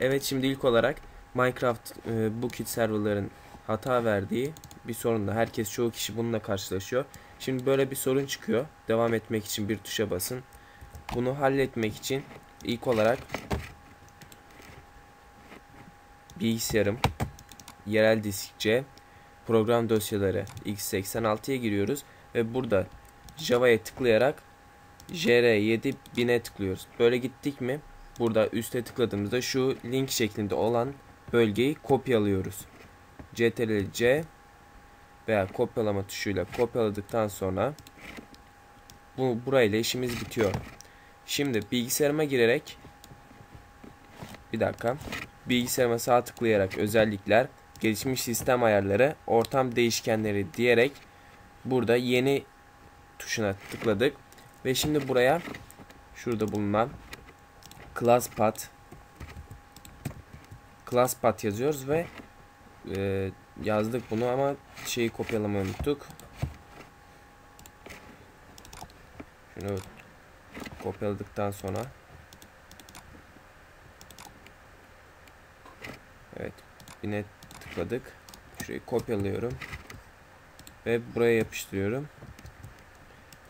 Evet şimdi ilk olarak Minecraft e, bu kit serverların hata verdiği bir sorunla herkes çoğu kişi bununla karşılaşıyor. Şimdi böyle bir sorun çıkıyor. Devam etmek için bir tuşa basın. Bunu halletmek için ilk olarak bilgisayarım yerel disk C program dosyaları x86'ya giriyoruz ve burada Java'ya tıklayarak jr7 bin'e tıklıyoruz. Böyle gittik mi burada üste tıkladığımızda şu link şeklinde olan bölgeyi kopyalıyoruz. Ctrl C veya kopyalama tuşuyla kopyaladıktan sonra bu burayla işimiz bitiyor. Şimdi bilgisayarıma girerek bir dakika bilgisayarıma sağ tıklayarak özellikler gelişmiş sistem ayarları ortam değişkenleri diyerek burada yeni tuşuna tıkladık ve şimdi buraya şurada bulunan class path class path yazıyoruz ve e, yazdık bunu ama şeyi kopyalamayı unuttuk. Şunu kopyaladıktan sonra Evet. Yine tıkladık. Şurayı kopyalıyorum. Ve buraya yapıştırıyorum.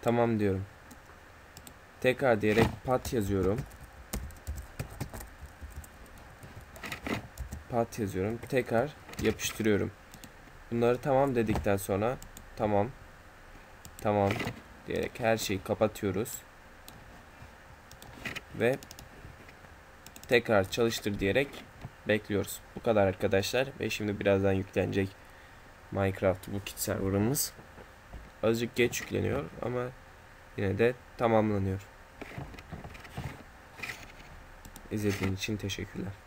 Tamam diyorum. Tekrar diyerek pat yazıyorum. Pat yazıyorum. Tekrar yapıştırıyorum. Bunları tamam dedikten sonra tamam tamam diyerek her şeyi kapatıyoruz. Ve tekrar çalıştır diyerek bekliyoruz. Bu kadar arkadaşlar ve şimdi birazdan yüklenecek Minecraft bu kit serverımız. Azıcık geç yükleniyor ama yine de tamamlanıyor. İzlediğin için teşekkürler.